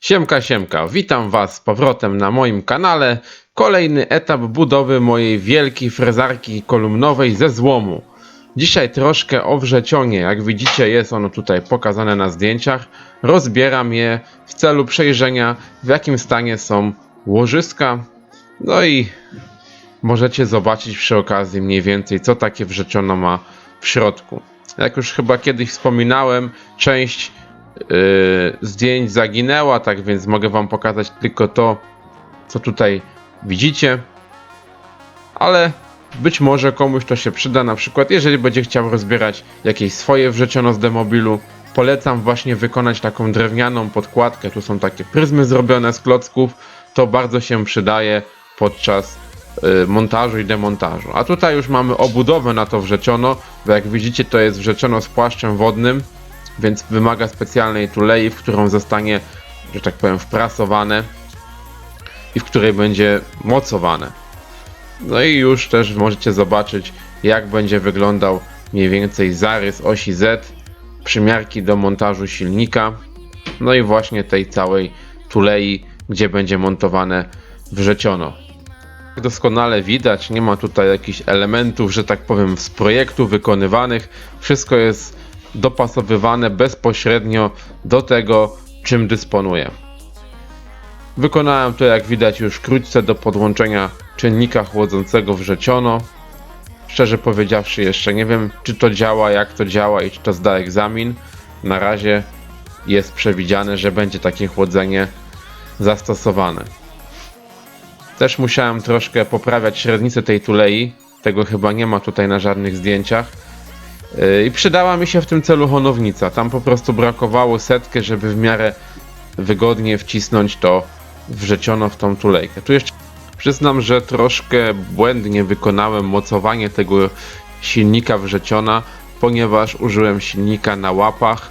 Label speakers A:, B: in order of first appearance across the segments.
A: Siemka, siemka, witam Was z powrotem na moim kanale. Kolejny etap budowy mojej wielkiej frezarki kolumnowej ze złomu. Dzisiaj troszkę o wrzecionie, jak widzicie jest ono tutaj pokazane na zdjęciach. Rozbieram je w celu przejrzenia w jakim stanie są łożyska. No i możecie zobaczyć przy okazji mniej więcej co takie wrzeciono ma w środku. Jak już chyba kiedyś wspominałem, część zdjęć zaginęła, tak więc mogę Wam pokazać tylko to, co tutaj widzicie. Ale być może komuś to się przyda, na przykład jeżeli będzie chciał rozbierać jakieś swoje wrzeciono z demobilu. Polecam właśnie wykonać taką drewnianą podkładkę. Tu są takie pryzmy zrobione z klocków. To bardzo się przydaje podczas y, montażu i demontażu. A tutaj już mamy obudowę na to wrzeciono, bo jak widzicie to jest wrzeciono z płaszczem wodnym, więc wymaga specjalnej tulei, w którą zostanie, że tak powiem, wprasowane i w której będzie mocowane. No i już też możecie zobaczyć, jak będzie wyglądał mniej więcej zarys osi Z, przymiarki do montażu silnika, no i właśnie tej całej tulei, gdzie będzie montowane wrzeciono. Doskonale widać, nie ma tutaj jakichś elementów, że tak powiem, z projektu wykonywanych. Wszystko jest dopasowywane bezpośrednio do tego, czym dysponuję. Wykonałem to, jak widać, już wkrótce do podłączenia czynnika chłodzącego wrzeciono. Szczerze powiedziawszy, jeszcze nie wiem, czy to działa, jak to działa i czy to zda egzamin. Na razie jest przewidziane, że będzie takie chłodzenie zastosowane. Też musiałem troszkę poprawiać średnicę tej tulei. Tego chyba nie ma tutaj na żadnych zdjęciach. Yy, I przydała mi się w tym celu honownica. Tam po prostu brakowało setkę, żeby w miarę wygodnie wcisnąć to wrzeciono w tą tulejkę. Tu jeszcze przyznam, że troszkę błędnie wykonałem mocowanie tego silnika wrzeciona, ponieważ użyłem silnika na łapach,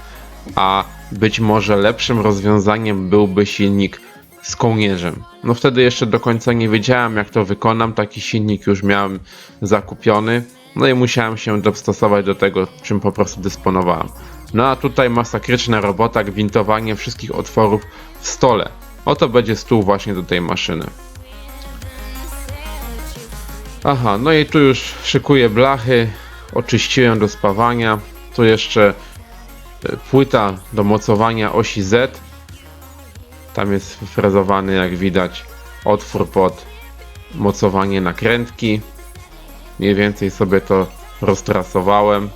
A: a być może lepszym rozwiązaniem byłby silnik z kołnierzem. No wtedy jeszcze do końca nie wiedziałem jak to wykonam, taki silnik już miałem zakupiony, no i musiałem się dostosować do tego, czym po prostu dysponowałem. No a tutaj masakryczna robota, gwintowanie wszystkich otworów w stole. Oto będzie stół właśnie do tej maszyny. Aha, no i tu już szykuję blachy, oczyściłem do spawania. Tu jeszcze e, płyta do mocowania osi Z. Tam jest wyfrezowany, jak widać, otwór pod mocowanie nakrętki. Mniej więcej sobie to roztrasowałem.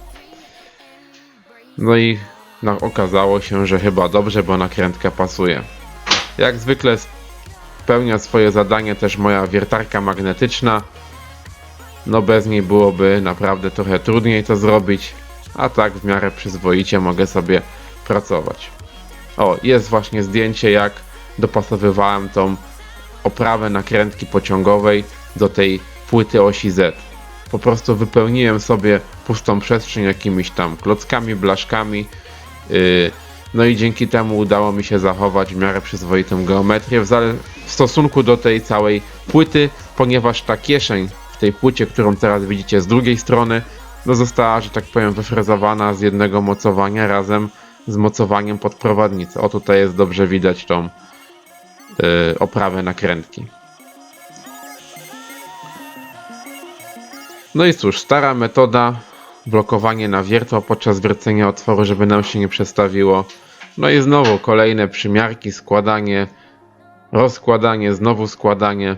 A: No i no, okazało się, że chyba dobrze, bo nakrętka pasuje. Jak zwykle spełnia swoje zadanie też moja wiertarka magnetyczna. No bez niej byłoby naprawdę trochę trudniej to zrobić, a tak w miarę przyzwoicie mogę sobie pracować. O, jest właśnie zdjęcie jak dopasowywałem tą oprawę nakrętki pociągowej do tej płyty osi Z. Po prostu wypełniłem sobie pustą przestrzeń jakimiś tam klockami, blaszkami. Yy, no i dzięki temu udało mi się zachować w miarę przyzwoitą geometrię w, w stosunku do tej całej płyty, ponieważ ta kieszeń w tej płycie, którą teraz widzicie z drugiej strony, no została, że tak powiem, wyfrezowana z jednego mocowania razem z mocowaniem pod prowadnicę. O tutaj jest dobrze widać tą yy, oprawę nakrętki. No i cóż, stara metoda, blokowanie na wiertło podczas wiercenia otworu, żeby nam się nie przestawiło. No i znowu kolejne przymiarki, składanie, rozkładanie, znowu składanie,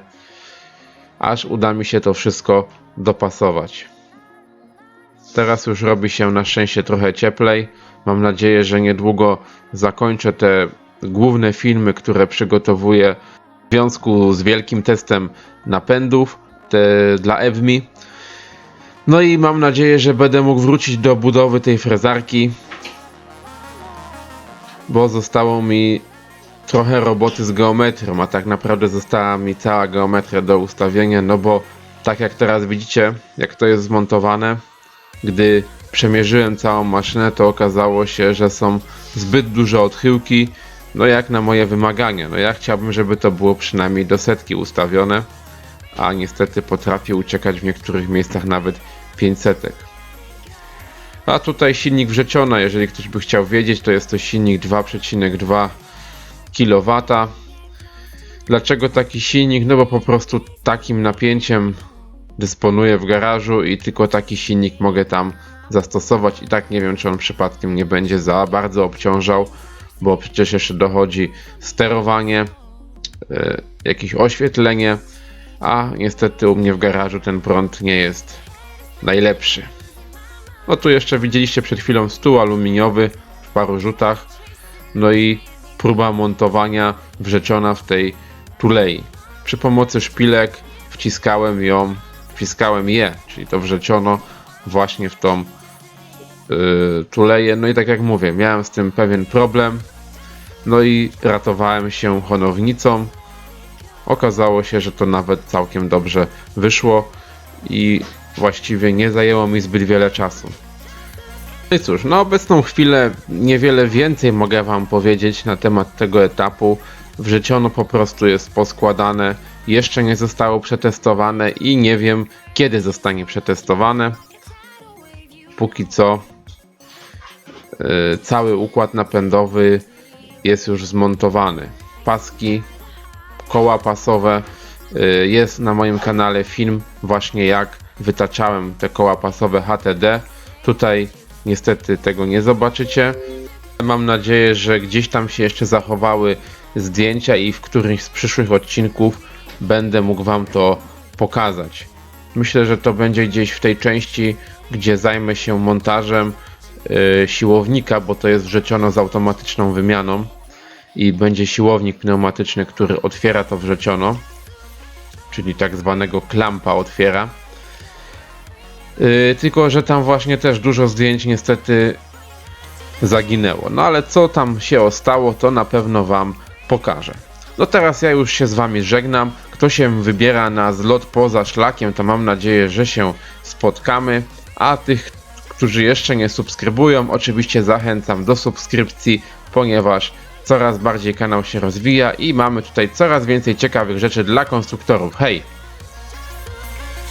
A: aż uda mi się to wszystko dopasować. Teraz już robi się na szczęście trochę cieplej. Mam nadzieję, że niedługo zakończę te główne filmy, które przygotowuję w związku z wielkim testem napędów te, dla EWMI. No i mam nadzieję, że będę mógł wrócić do budowy tej frezarki, bo zostało mi trochę roboty z geometrią, a tak naprawdę została mi cała geometria do ustawienia, no bo tak jak teraz widzicie, jak to jest zmontowane, gdy przemierzyłem całą maszynę, to okazało się, że są zbyt duże odchyłki, no jak na moje wymagania. No ja chciałbym, żeby to było przynajmniej do setki ustawione, a niestety potrafię uciekać w niektórych miejscach nawet 500. A tutaj silnik wrzeciona, jeżeli ktoś by chciał wiedzieć, to jest to silnik 2,2 kW. Dlaczego taki silnik? No bo po prostu takim napięciem dysponuję w garażu i tylko taki silnik mogę tam zastosować i tak nie wiem czy on przypadkiem nie będzie za bardzo obciążał, bo przecież jeszcze dochodzi sterowanie, y, jakieś oświetlenie, a niestety u mnie w garażu ten prąd nie jest najlepszy. No tu jeszcze widzieliście przed chwilą stół aluminiowy w paru rzutach, no i próba montowania wrzeciona w tej tulei. Przy pomocy szpilek wciskałem ją, wciskałem je, czyli to wrzeciono właśnie w tą yy, tuleję. No i tak jak mówię, miałem z tym pewien problem. No i ratowałem się honownicą. Okazało się, że to nawet całkiem dobrze wyszło i właściwie nie zajęło mi zbyt wiele czasu. No i cóż, na obecną chwilę niewiele więcej mogę Wam powiedzieć na temat tego etapu. Wrzeciono po prostu jest poskładane, jeszcze nie zostało przetestowane i nie wiem kiedy zostanie przetestowane. Póki co yy, cały układ napędowy jest już zmontowany. Paski, koła pasowe. yy, Jest na moim kanale film właśnie jak wytaczałem te koła pasowe HTD. Tutaj niestety tego nie zobaczycie. Mam nadzieję, że gdzieś tam się jeszcze zachowały zdjęcia i w którymś z przyszłych odcinków będę mógł Wam to pokazać. Myślę, że to będzie gdzieś w tej części, gdzie zajmę się montażem yy, siłownika, bo to jest wrzeciono z automatyczną wymianą i będzie siłownik pneumatyczny, który otwiera to wrzeciono, czyli tak zwanego klampa otwiera. Yy, tylko, że tam właśnie też dużo zdjęć niestety zaginęło. No ale co tam się ostało, to na pewno Wam pokażę. No teraz ja już się z Wami żegnam. Kto się wybiera na zlot poza szlakiem, to mam nadzieję, że się spotkamy. A tych, którzy jeszcze nie subskrybują, oczywiście zachęcam do subskrypcji, ponieważ coraz bardziej kanał się rozwija i mamy tutaj coraz więcej ciekawych rzeczy dla konstruktorów. Hej!